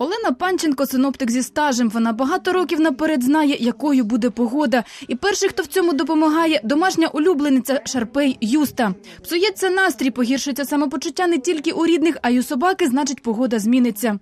Олена Панченко синоптик зі стажем. Вона багато років наперед знає, якою буде погода. І перший, хто в цьому допомагає, домашня улюблениця Шарпей Юста. Псується настрій, погіршується самопочуття не тільки у рідних, а й у собаки, значить, погода зміниться.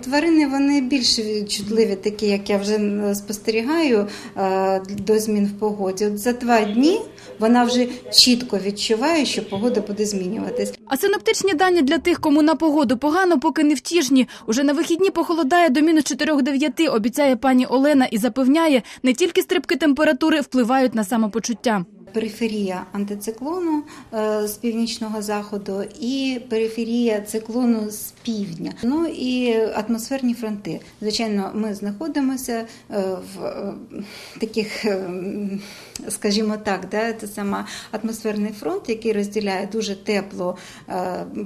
Тварини вони більш чутливі, такі як я вже спостерігаю е, до змін в погоді. От за два дні вона вже чітко відчуває, що погода буде змінюватись. А синоптичні дані для тих, кому на погоду погано, поки не втішні. Уже на вихідні похолодає до мінус 4-9, обіцяє пані Олена і запевняє, не тільки стрибки температури впливають на самопочуття. Периферія антициклону е, з північного заходу і периферія циклону з півдня. Ну і атмосферні фронти. Звичайно, ми знаходимося е, в е, таких, скажімо так, да, це сама атмосферний фронт, який розділяє дуже теплу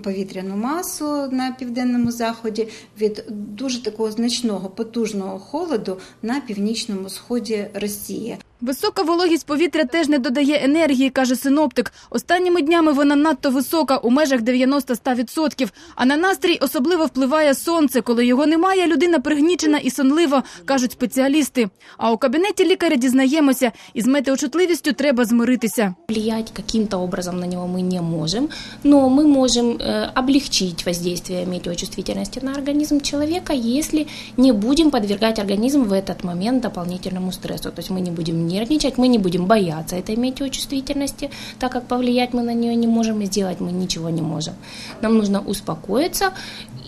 повітряну масу на південному заході від дуже такого значного потужного холоду на північному сході Росії. Висока вологість повітря теж не додає енергії, каже синоптик. Останніми днями вона надто висока, у межах 90-100%. А на настрій особливо впливає сонце. Коли його немає, людина пригнічена і сонлива, кажуть спеціалісти. А у кабінеті лікаря дізнаємося, із метеочутливістю треба змиритися. Влиять каким-то образом на него мы не можем, но мы можем э, облегчить воздействие метеочувствительности на организм человека, если не будем подвергать организм в этот момент дополнительному стрессу. То есть мы не будем нервничать, мы не будем бояться этой метеочувствительности, так как повлиять мы на нее не можем и сделать мы ничего не можем. Нам нужно успокоиться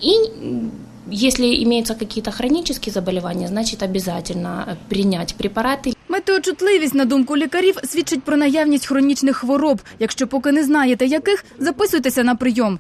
и м, если имеются какие-то хронические заболевания, значит обязательно э, принять препараты Метеочутливість, на думку лікарів, свідчить про наявність хронічних хвороб. Якщо поки не знаєте яких, записуйтеся на прийом.